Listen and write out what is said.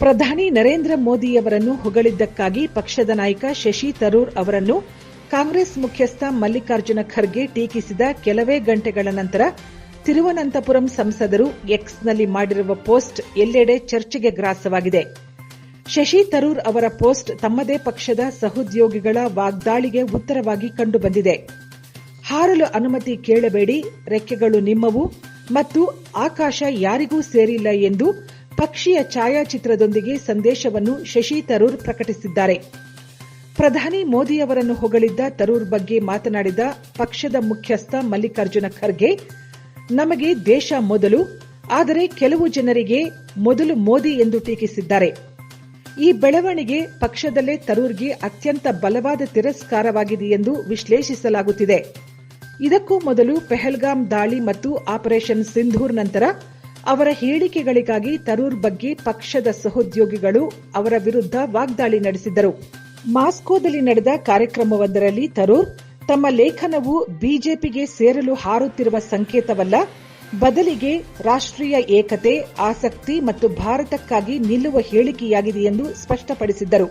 ಪ್ರಧಾನಿ ನರೇಂದ್ರ ಮೋದಿಯವರನ್ನು ಹೊಗಳಿದ್ದಕ್ಕಾಗಿ ಪಕ್ಷದ ನಾಯಕ ಶಶಿ ತರೂರ್ ಅವರನ್ನು ಕಾಂಗ್ರೆಸ್ ಮುಖ್ಯಸ್ಥ ಮಲ್ಲಿಕಾರ್ಜುನ ಖರ್ಗೆ ಟೀಕಿಸಿದ ಕೆಲವೇ ಗಂಟೆಗಳ ನಂತರ ತಿರುವನಂತಪುರಂ ಸಂಸದರು ಎಕ್ಸ್ನಲ್ಲಿ ಮಾಡಿರುವ ಪೋಸ್ಟ್ ಎಲ್ಲೆಡೆ ಚರ್ಚೆಗೆ ಗ್ರಾಸವಾಗಿದೆ. ಶಶಿ ತರೂರ್ ಅವರ ಪೋಸ್ಟ್ ತಮ್ಮದೇ ಪಕ್ಷದ ಸಹೋದ್ಯೋಗಿಗಳ ವಾಗ್ದಾಳಿಗೆ ಉತ್ತರವಾಗಿ ಕಂಡುಬಂದಿದೆ. ಹಾರಲು ಅನುಮತಿ ಕೇಳಬೇಡಿ, ರೆಕ್ಕೆಗಳು ನಿಮ್ಮವು ಮತ್ತು ಆಕಾಶ ಯಾರಿಗೂ ಸೇರಿಲ್ಲ ಎಂದು ಪಕ್ಷೀಯ ಛಾಯಾಚಿತ್ರದೊಂದಿಗೆ ಸಂದೇಶವನ್ನು ಶಶಿ ತರೂರ್ ಪ್ರಕಟಿಸಿದ್ದಾರೆ. ಪ್ರಧಾನಿ ಮೋದಿ ಅವರನ್ನು ಹೊಗಳಿದ್ದ ತರೂರ್ ಬಗ್ಗೆ ಮಾತನಾಡಿದ ಪಕ್ಷದ ಮುಖ್ಯಸ್ಥ ಮಲ್ಲಿಕಾರ್ಜುನ ಖರ್ಗೆ, ನಮಗೆ ದೇಶ ಮೊದಲು, ಆದರೆ ಕೆಲವು ಜನರಿಗೆ ಮೊದಲು ಮೋದಿ ಎಂದು ಟೀಕಿಸಿದ್ದಾರೆ. ಈ ಬೆಳವಣಿಗೆ ಪಕ್ಷದಲ್ಲೇ ತರೂರ್ಗೆ ಅತ್ಯಂತ ಬಲವಾದ ತಿರಸ್ಕಾರವಾಗಿದೆ ಎಂದು ವಿಶ್ಲೇಷಿಸಲಾಗುತ್ತಿದೆ. ಇದಕ್ಕೂ ಮೊದಲು ಪೆಹಲ್ಗಾಮ್ ದಾಳಿ ಮತ್ತು ಆಪರೇಷನ್ ಸಿಂಧೂರ್ ನಂತರ ಅವರ ಹೇಳಿಕೆಗಳಿಗಾಗಿ ತರೂರ್ ಬಗ್ಗೆ ಪಕ್ಷದ ಸಹೋದ್ಯೋಗಿಗಳು ಅವರ ವಿರುದ್ಧ ವಾಗ್ದಾಳಿ ನಡೆಸಿದ್ದರು ಮಾಸ್ಕೋದಲ್ಲಿ ನಡೆದ ಕಾರ್ಯಕ್ರಮವೊಂದರಲ್ಲಿ ತರೂರ್ ತಮ್ಮ ಲೇಖನವು ಬಿಜೆಪಿಗೆ ಸೇರಲು ಹಾರುತ್ತಿರುವ ಸಂಕೇತವಲ್ಲ, ಬದಲಿಗೆ ರಾಷ್ಟ್ರೀಯ ಏಕತೆ, ಆಸಕ್ತಿ ಮತ್ತು ಭಾರತಕ್ಕಾಗಿ ನಿಲ್ಲುವ ಹೇಳಿಕೆಯಾಗಿದೆ ಎಂದು ಸ್ಪಷ್ಟಪಡಿಸಿದ್ದರು.